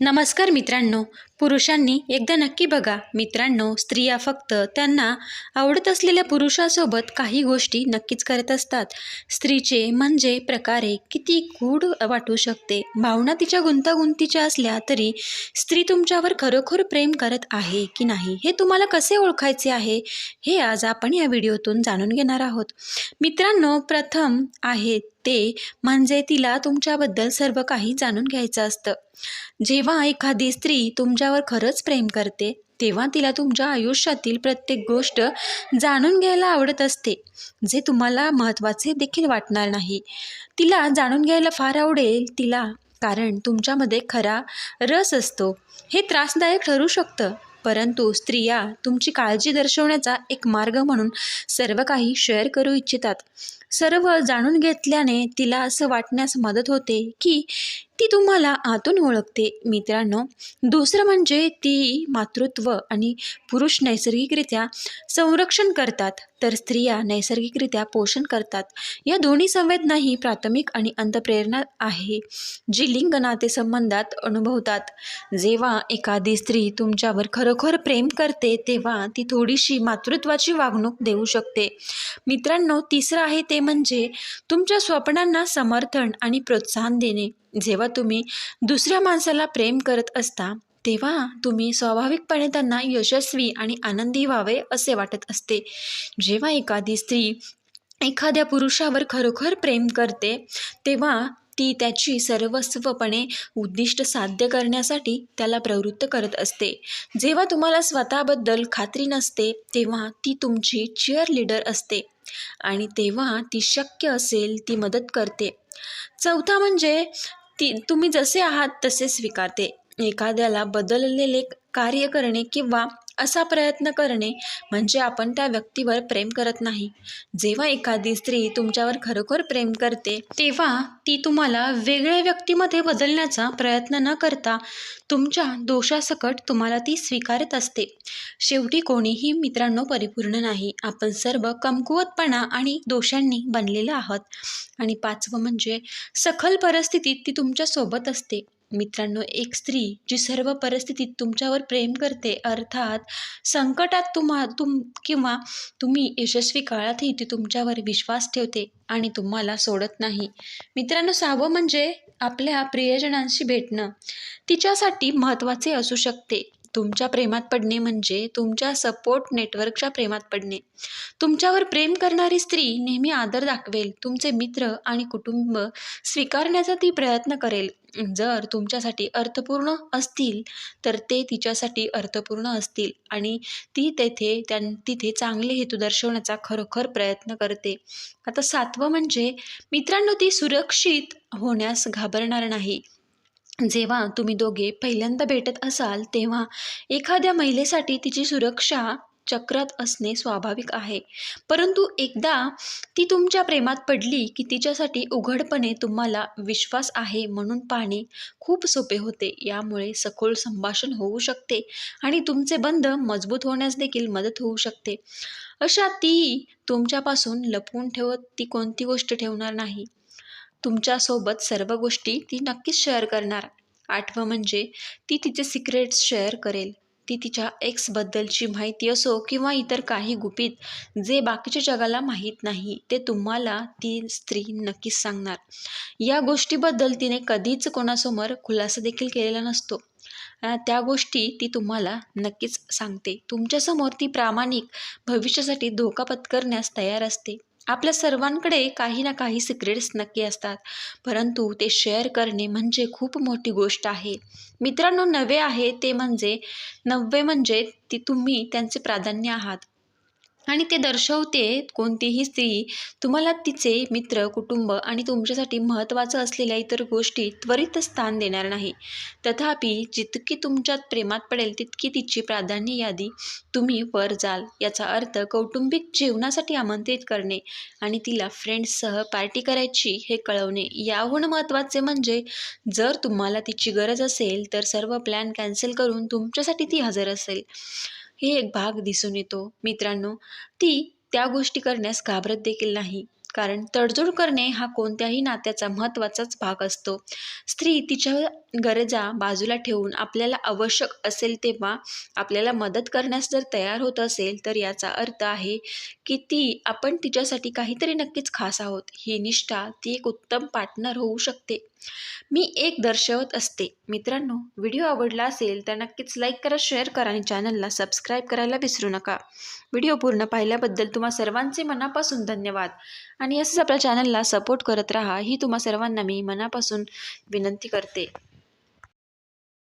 नमस्कार मित्रांनो पुरुषांनी एकदा नक्की बघा. मित्रांनो स्त्रिया फक्त त्यांना आवडत असलेल्या पुरुषासोबत काही गोष्टी नक्कीच करत असतात. स्त्रीचे म्हणजे प्रकारे किती गूढ वाटू शकते. भावना तिच्या गुंतागुंतीच्या असल्या तरी स्त्री तुमच्यावर खरोखर प्रेम करत आहे की नाही हे तुम्हाला कसे ओळखायचे आहे हे आज आपण या व्हिडिओतून जाणून घेणार आहोत. मित्रांनो प्रथम आहेत ते म्हणजे तिला तुमच्याबद्दल सर्व काही जाणून घ्यायचं असतं. जेव्हा एखादी स्त्री तुमच्यावर खरंच प्रेम करते तेव्हा तिला तुमच्या आयुष्यातील प्रत्येक गोष्ट जाणून घ्यायला आवडत असते जे तुम्हाला महत्त्वाचे देखील वाटणार नाही. तिला जाणून घ्यायला फार आवडेल तिला कारण तुमच्यामध्ये खरा रस असतो. हे त्रासदायक ठरू शकतं. परंतु स्त्रिया तुमची काळजी दर्शवण्याचा एक मार्ग म्हणून सर्व काही शेअर करू इच्छितात. सर्व जाणून घेतल्याने तिला असं वाटण्यास मदत होते की ती तुम्हाला आतून ओळखते. मित्रांनो दुसरं म्हणजे ती मातृत्व आणि पुरुष नैसर्गिकरित्या संरक्षण करतात तर स्त्रिया नैसर्गिकरित्या पोषण करतात. या दोन्ही संवेदनाही प्राथमिक आणि अंतप्रेरणा आहे जी लिंग नातेसंबंधात अनुभवतात. जेव्हा एखादी स्त्री तुमच्यावर खरोखर प्रेम करते तेव्हा ती थोडीशी मातृत्वाची वागणूक देऊ शकते. मित्रांनो तिसरं आहे ते म्हणजे तुमच्या स्वप्नांना समर्थन आणि प्रोत्साहन देणे. जेव्हा तुम्ही दुसऱ्या माणसाला प्रेम करत असता तेव्हा तुम्ही स्वाभाविकपणे त्यांना यशस्वी आणि आनंदी व्हावे असे वाटत असते. जेव्हा एखादी स्त्री एखाद्या पुरुषावर खरोखर प्रेम करते तेव्हा ती त्याची सर्वस्वपणे उद्दिष्ट साध्य करण्यासाठी त्याला प्रवृत्त करत असते. जेव्हा तुम्हाला स्वतःबद्दल खात्री नसते तेव्हा ती तुमची चिअर लीडर असते आणि तेव्हा ती शक्य असेल ती मदत करते. चौथा म्हणजे ती तुम्ही जसे आहात तसे स्वीकारते. एखाद्याला बदललेले कार्य करणे किंवा असा प्रयत्न करणे म्हणजे आपण त्या व्यक्तीवर प्रेम करत नाही. जेव्हा एखादी स्त्री तुमच्यावर खरोखर प्रेम करते तेव्हा ती तुम्हाला वेगळ्या व्यक्तीमध्ये बदलण्याचा प्रयत्न न करता तुमच्या दोषासकट तुम्हाला ती स्वीकारत असते. शेवटी कोणीही मित्रांनो परिपूर्ण नाही. आपण सर्व कमकुवतपणा आणि दोषांनी बनलेलं आहोत. आणि पाचवं म्हणजे सखल परिस्थितीत ती तुमच्यासोबत असते. मित्रांनो एक स्त्री जी सर्व परिस्थितीत तुमच्यावर प्रेम करते अर्थात संकटात तुम्हा तुम किंवा तुम्ही यशस्वी काळातही ती तुमच्यावर विश्वास ठेवते आणि तुम्हाला सोडत नाही. मित्रांनो सहावं म्हणजे आपल्या प्रियजनांशी भेटणं. तिच्यासाठी महत्त्वाचे असू शकते. तुमच्या प्रेमात पडणे म्हणजे तुमच्या सपोर्ट नेटवर्कच्या प्रेमात पडणे. तुमच्यावर प्रेम करणारी स्त्री नेहमी आदर दाखवेल तुमचे मित्र आणि कुटुंब स्वीकारण्याचा ती प्रयत्न करेल. जर तुमच्यासाठी अर्थपूर्ण असतील तर ते तिच्यासाठी अर्थपूर्ण असतील आणि ती तेथे त्यां तिथे चांगले हेतू दर्शवण्याचा खरोखर प्रयत्न करते. आता सातवं म्हणजे मित्रांनो ती सुरक्षित होण्यास घाबरणार नाही. जेव्हा तुम्ही दोघे पहिल्यांदा भेटत असाल तेव्हा एखाद्या महिलेसाठी तिची सुरक्षा चक्रात असणे स्वाभाविक आहे. परंतु एकदा ती तुमच्या प्रेमात पडली की तिच्यासाठी उघडपणे तुम्हाला विश्वास आहे म्हणून पाहणे खूप सोपे होते. यामुळे सखोल संभाषण होऊ शकते आणि तुमचे बंध मजबूत होण्यास देखील मदत होऊ शकते. अशा ती तुमच्यापासून लपवून ठेवत ती कोणती गोष्ट ठेवणार नाही. तुमच्यासोबत सर्व गोष्टी ती नक्कीच शेअर करणार. आठवं म्हणजे ती तिचे सिक्रेट्स शेअर करेल. ती तिच्या एक्सबद्दलची माहिती असो किंवा इतर काही गुपित जे बाकीच्या जगाला माहीत नाही ते तुम्हाला ती स्त्री नक्कीच सांगणार. या गोष्टीबद्दल तिने कधीच कोणासमोर खुलासा देखील केलेला नसतो. त्या गोष्टी ती तुम्हाला नक्कीच सांगते. तुमच्यासमोर ती प्रामाणिक भविष्यासाठी धोका पत्करण्यास तयार असते. आपल्या सर्वांकडे काही ना काही सिक्रेट्स नक्की असतात. परंतु ते शेअर करणे म्हणजे खूप मोठी गोष्ट आहे. मित्रांनो नवे आहे ते म्हणजे नववे म्हणजे ती तुम्ही त्यांचे प्राधान्य आहात. आणि ते दर्शवते कोणतीही स्त्री तुम्हाला तिचे मित्र कुटुंब आणि तुमच्यासाठी महत्त्वाचं असलेल्या इतर गोष्टी त्वरित स्थान देणार नाही. तथापि जितकी तुमच्यात प्रेमात पडेल तितकी तिची प्राधान्य यादी तुम्ही वर जाल याचा अर्थ कौटुंबिक जीवनासाठी आमंत्रित करणे आणि तिला फ्रेंड्ससह पार्टी करायची हे कळवणे. याहून महत्त्वाचे म्हणजे जर तुम्हाला तिची गरज असेल तर सर्व प्लॅन कॅन्सल करून तुमच्यासाठी ती हजर असेल. हे एक भाग दिसून येतो. मित्रांनो ती त्या गोष्टी करण्यास घाबरत देखील नाही. कारण तडजोड करणे हा कोणत्याही नात्याचा महत्त्वाचाच भाग असतो. स्त्री तिच्या गरजा बाजूला ठेवून आपल्याला आवश्यक असेल तेव्हा आपल्याला मदत करण्यास जर तयार होत असेल तर याचा अर्थ आहे की ती आपण तिच्यासाठी काहीतरी नक्कीच खास आहोत. ही निष्ठा ती एक उत्तम पार्टनर होऊ शकते. मी एक दर्शवत असते. मित्रांनो व्हिडिओ आवडला असेल तर नक्कीच लाईक करा शेअर करा आणि चॅनलला सबस्क्राईब करायला विसरू नका. व्हिडिओ पूर्ण पाहिल्याबद्दल तुम्हा सर्वांचे मनापासून धन्यवाद. आणि असंच आपल्या चॅनलला सपोर्ट करत राहा ही तुम्हा सर्वांना मी मनापासून विनंती करते.